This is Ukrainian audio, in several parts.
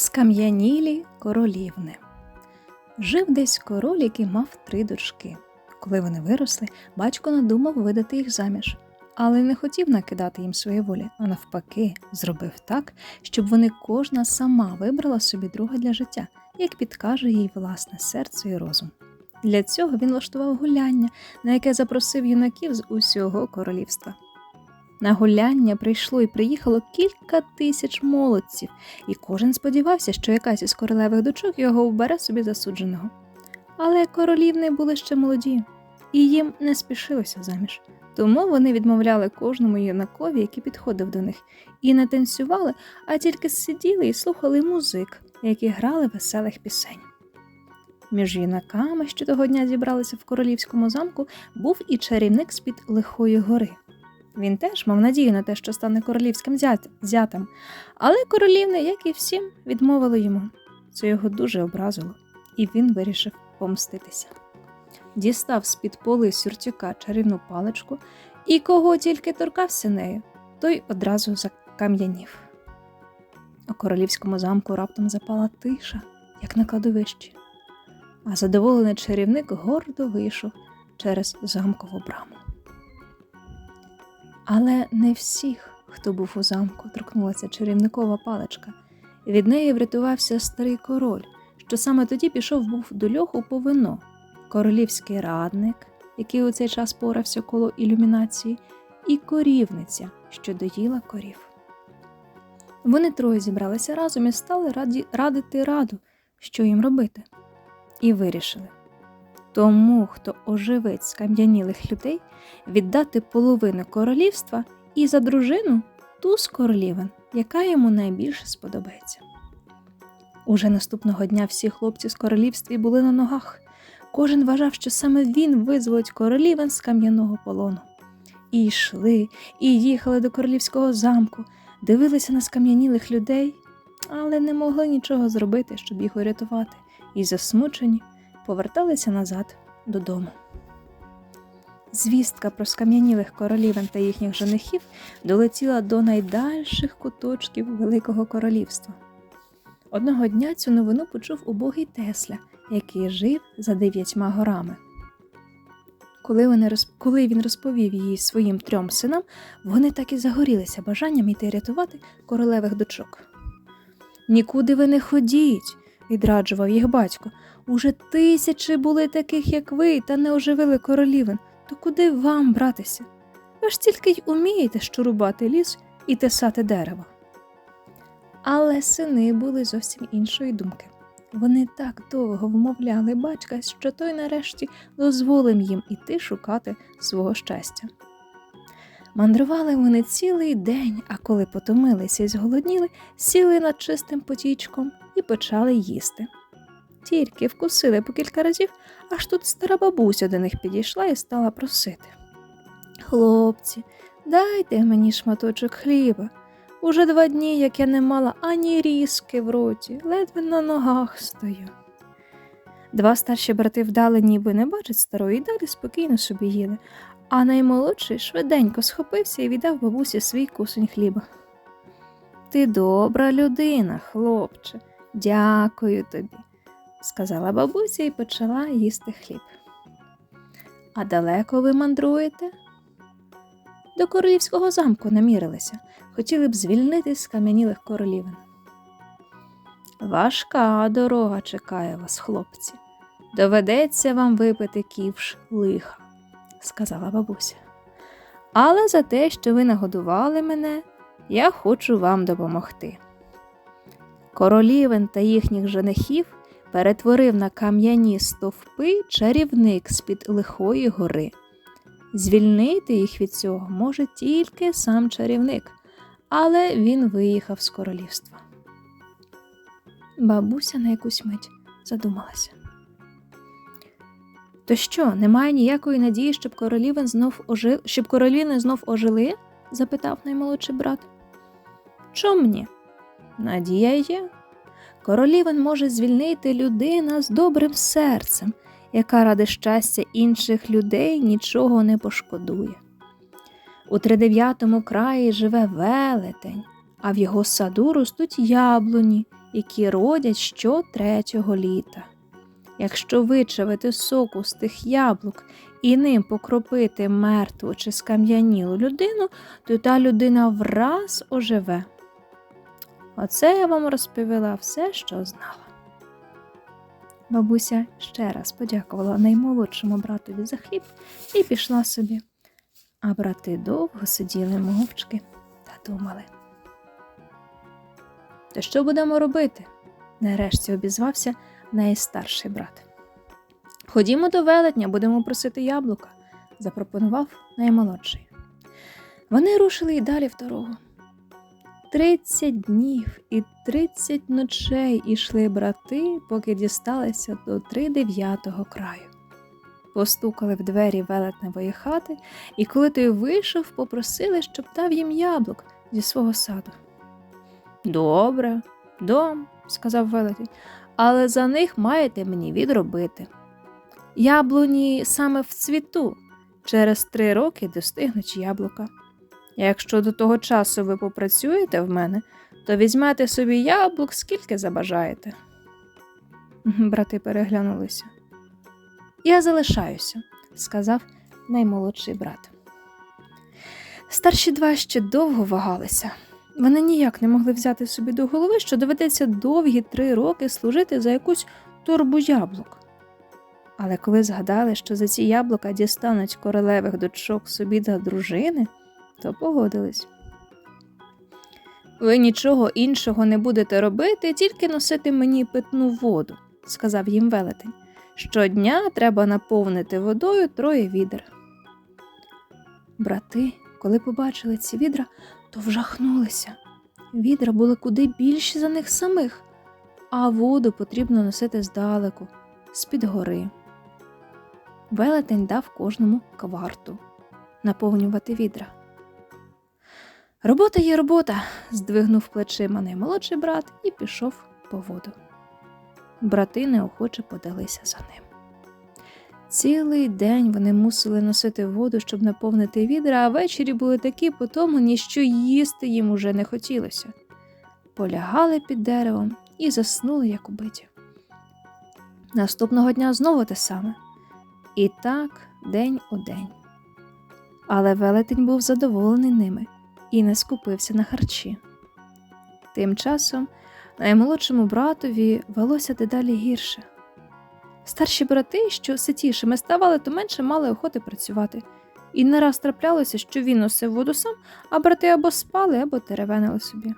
Скам'янілі королівни. Жив десь король, який мав три дочки. Коли вони виросли, батько надумав видати їх заміж, але не хотів накидати їм своєї волі, а навпаки, зробив так, щоб вони кожна сама вибрала собі друга для життя, як підкаже їй власне серце і розум. Для цього він влаштував гуляння, на яке запросив юнаків з усього королівства. На гуляння прийшло і приїхало кілька тисяч молодців, і кожен сподівався, що якась із королевих дочок його вбере собі засудженого. Але королівни були ще молоді, і їм не спішилося заміж. Тому вони відмовляли кожному юнакові, який підходив до них, і не танцювали, а тільки сиділи і слухали музик, які грали веселих пісень. Між юнаками, що того дня зібралися в королівському замку, був і чарівник з-під лихої гори. Він теж мав надію на те, що стане королівським зятем, але королівни, як і всім, відмовили йому. Це його дуже образило, і він вирішив помститися. Дістав з-під поли сюртюка чарівну паличку, і кого тільки торкався нею, той одразу закам'янів. У королівському замку раптом запала тиша, як на кладовищі, а задоволений чарівник гордо вийшов через замкову браму. Але не всіх, хто був у замку, торкнулася чарівникова паличка. Від неї врятувався старий король, що саме тоді пішов був до льоху по вино, королівський радник, який у цей час порався коло ілюмінації, і корівниця, що доїла корів. Вони троє зібралися разом і стали раді, радити раду, що їм робити, і вирішили. Тому, хто оживить скам'янілих людей, віддати половину королівства і за дружину ту з королівен, яка йому найбільше сподобається. Уже наступного дня всі хлопці з королівства були на ногах. Кожен вважав, що саме він визволить королівен з кам'яного полону. І йшли, і їхали до королівського замку, дивилися на скам'янілих людей, але не могли нічого зробити, щоб їх урятувати, і засмучені поверталися назад додому. Звістка про скам'янілих королівен та їхніх женихів долетіла до найдальших куточків Великого королівства. Одного дня цю новину почув убогий Тесля, який жив за дев'ятьма горами. Коли, він розповів її своїм трьом синам, вони так і загорілися бажанням йти рятувати королевих дочок. Нікуди ви не ходіть, відраджував їх батько. Уже тисячі були таких, як ви, та не оживили королівин. То куди вам братися? Ви ж тільки й умієте щурубати ліс і тесати дерево. Але сини були зовсім іншої думки. Вони так довго вмовляли батька, що той нарешті дозволив їм іти шукати свого щастя. Мандрували вони цілий день, а коли потомилися і зголодніли, сіли над чистим потічком і почали їсти. Тільки вкусили по кілька разів, аж тут стара бабуся до них підійшла і стала просити. Хлопці, дайте мені шматочок хліба. Уже два дні, як я не мала ані різки в роті, ледве на ногах стою. Два старші брати вдали, ніби не бачать старої, і далі спокійно собі їли, а наймолодший швиденько схопився і віддав бабусі свій кусень хліба. Ти добра людина, хлопче, дякую тобі, сказала бабуся і почала їсти хліб. А далеко ви мандруєте? До королівського замку намірилися, хотіли б звільнити з кам'янілих королівин. Важка дорога чекає вас, хлопці. Доведеться вам випити ківш лиха, сказала бабуся. Але за те, що ви нагодували мене, я хочу вам допомогти. Королівен та їхніх женихів перетворив на кам'яні стовпи чарівник з-під лихої гори. Звільнити їх від цього може тільки сам чарівник, але він виїхав з королівства. Бабуся на якусь мить задумалася. То що, немає ніякої надії, щоб королівен знов ожи... щоб короліни знов ожили? запитав наймолодший брат. Чом ні? Надія є. Королівен може звільнити людина з добрим серцем, яка ради щастя інших людей нічого не пошкодує. У тридев'ятому краї живе велетень, а в його саду ростуть яблуні, які родять що третього літа. Якщо вичавити соку з тих яблук і ним покропити мертву чи скам'янілу людину, то та людина враз оживе. Оце я вам розповіла все, що знала. Бабуся ще раз подякувала наймолодшому братові за хліб і пішла собі. А брати довго сиділи мовчки та думали. То що будемо робити? нарешті обізвався найстарший брат. Ходімо до велетня, будемо просити яблука, запропонував наймолодший. Вони рушили й далі в дорогу. Тридцять днів і тридцять ночей ішли брати, поки дісталися до тридев'ятого краю. Постукали в двері велетневої хати, і коли той вийшов, попросили, щоб дав їм яблук зі свого саду. Добре, дом, сказав велетень, але за них маєте мені відробити. Яблуні саме в цвіту, через три роки достигнуть яблука. Якщо до того часу ви попрацюєте в мене, то візьмете собі яблук, скільки забажаєте. Брати переглянулися. Я залишаюся, сказав наймолодший брат. Старші два ще довго вагалися. Вони ніяк не могли взяти собі до голови, що доведеться довгі три роки служити за якусь торбу яблук. Але коли згадали, що за ці яблука дістануть королевих дочок собі та дружини, то погодились. Ви нічого іншого не будете робити, тільки носити мені питну воду, сказав їм велетень. Щодня треба наповнити водою троє відер. Брати, коли побачили ці відра, то вжахнулися. Відра були куди більші за них самих, а воду потрібно носити здалеку, з-під гори. Велетень дав кожному кварту наповнювати відра. Робота є робота, здвигнув плечима наймолодший брат і пішов по воду. Брати неохоче подалися за ним. Цілий день вони мусили носити воду, щоб наповнити відра, а ввечері були такі потомлені, що їсти їм уже не хотілося. Полягали під деревом і заснули, як убиті. Наступного дня знову те саме. І так день у день. Але велетень був задоволений ними і не скупився на харчі. Тим часом наймолодшому братові велося дедалі гірше. Старші брати, що ситішими ставали, то менше мали охоти працювати, і не раз траплялося, що він носив воду сам, а брати або спали, або теревенили собі.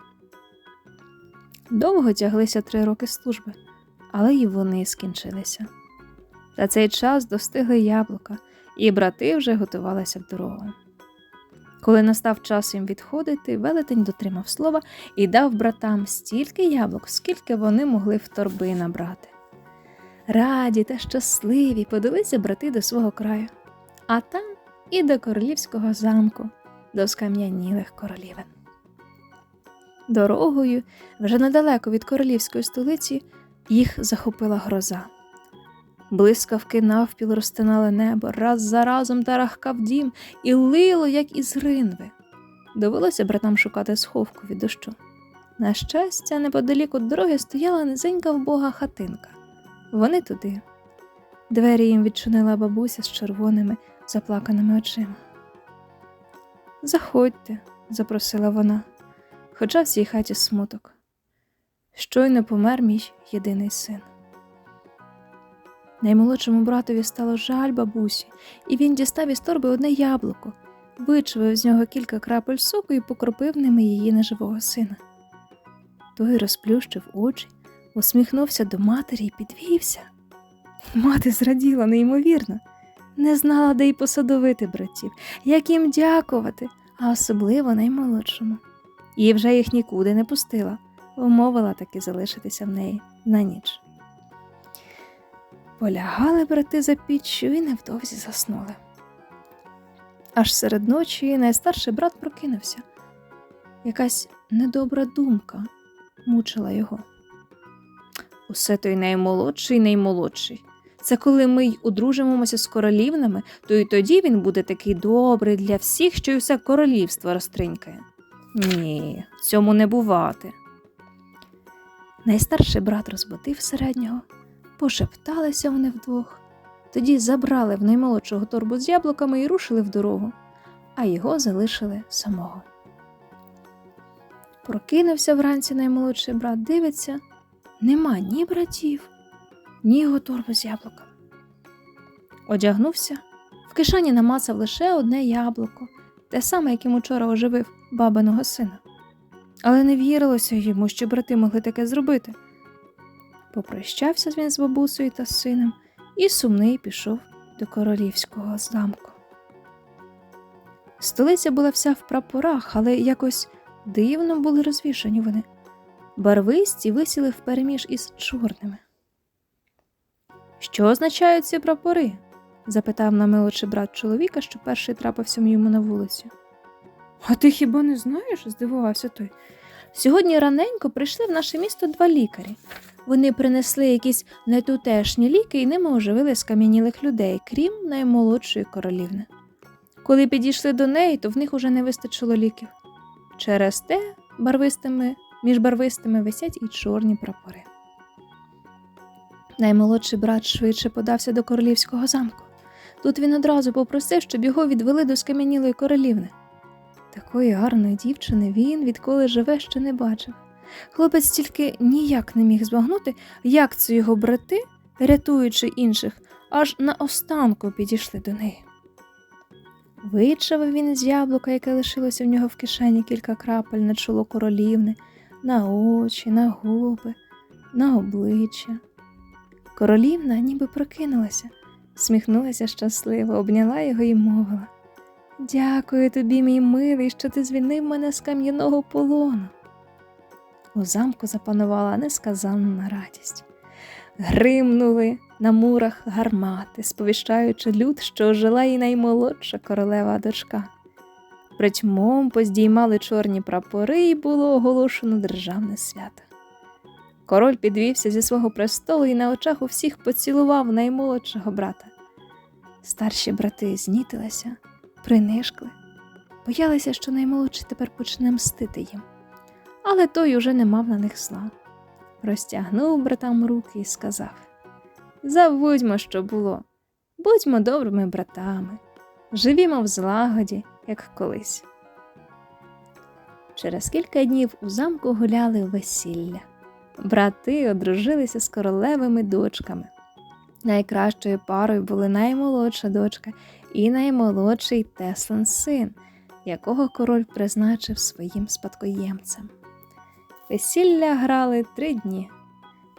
Довго тяглися три роки служби, але й вони скінчилися. За цей час достигли яблука, і брати вже готувалися в дорогу. Коли настав час їм відходити, велетень дотримав слова і дав братам стільки яблук, скільки вони могли в торби набрати. Раді та щасливі подалися брати до свого краю, а там і до королівського замку, до скам'янілих королівен. Дорогою, вже недалеко від королівської столиці, їх захопила гроза. Блискавки навпіл розтинали небо, раз за разом тарахкав дім і лило, як із ринви. Довелося братам шукати сховку від дощу. На щастя, неподалік від дороги стояла низенька вбога хатинка. Вони туди. Двері їм відчинила бабуся з червоними, заплаканими очима. Заходьте, запросила вона, хоча в цій хаті смуток. Щойно помер мій єдиний син. Наймолодшому братові стало жаль бабусі, і він дістав із торби одне яблуко, вичавив з нього кілька крапель соку і покропив ними її неживого сина. Той розплющив очі, усміхнувся до матері і підвівся. Мати зраділа неймовірно, не знала, де й посадовити братів, як їм дякувати, а особливо наймолодшому. Її вже їх нікуди не пустила, умовила таки залишитися в неї на ніч. Полягали брати за піччю і невдовзі заснули. Аж серед ночі найстарший брат прокинувся. Якась недобра думка мучила його. Усе той наймолодший, наймолодший. Це коли ми й одружимося з королівнами, то й тоді він буде такий добрий для всіх, що й усе королівство розтринькає. Ні, цьому не бувати. Найстарший брат розбудив середнього, пошепталися вони вдвох, тоді забрали в наймолодшого торбу з яблуками і рушили в дорогу, а його залишили самого. Прокинувся вранці наймолодший брат, дивиться, нема ні братів, ні його торби з яблуками. Одягнувся, в кишені намацав лише одне яблуко, те саме, яким учора оживив бабиного сина. Але не вірилося йому, що брати могли таке зробити. Попрощався він з бабусею та сином і сумний пішов до королівського замку. Столиця була вся в прапорах, але якось дивно були розвішані вони. Барвисті висіли впереміж із чорними. Що означають ці прапори? запитав намилочий брат чоловіка, що перший трапився йому на вулиці. А ти хіба не знаєш? здивувався той. Сьогодні раненько прийшли в наше місто два лікарі. Вони принесли якісь нетутешні ліки і ними оживили скам'янілих людей, крім наймолодшої королівни. Коли підійшли до неї, то в них уже не вистачило ліків. Через те барвистими, між барвистими висять і чорні прапори. Наймолодший брат швидше подався до королівського замку. Тут він одразу попросив, щоб його відвели до скам'янілої королівни. Такої гарної дівчини він, відколи живе, ще не бачив. Хлопець тільки ніяк не міг збагнути, як це його брати, рятуючи інших, аж наостанку підійшли до неї. Вичавив він з яблука, яке лишилося в нього в кишені кілька крапель на чоло королівни, на очі, на губи, на обличчя. Королівна ніби прокинулася, сміхнулася щасливо, обняла його і мовила. Дякую тобі, мій милий, що ти звільнив мене з кам'яного полону. У замку запанувала несказанна радість. Гримнули на мурах гармати, сповіщаючи люд, що ожила і наймолодша королева дочка. Притьмом поздіймали чорні прапори, і було оголошено державне свято. Король підвівся зі свого престолу і на очах у всіх поцілував наймолодшого брата. Старші брати знітилися, принишкли, боялися, що наймолодший тепер почне мстити їм. Але той уже не мав на них зла. Розтягнув братам руки і сказав: Забудьмо, що було, будьмо добрими братами, живімо в злагоді, як колись. Через кілька днів у замку гуляли весілля. Брати одружилися з королевими дочками. Найкращою парою були наймолодша дочка і наймолодший Теслин син, якого король призначив своїм спадкоємцем. Весілля грали три дні.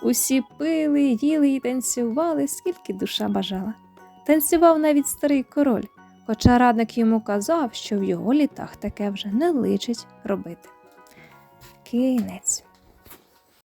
Усі пили, їли і танцювали, скільки душа бажала. Танцював навіть старий король, хоча радник йому казав, що в його літах таке вже не личить робити. Кінець.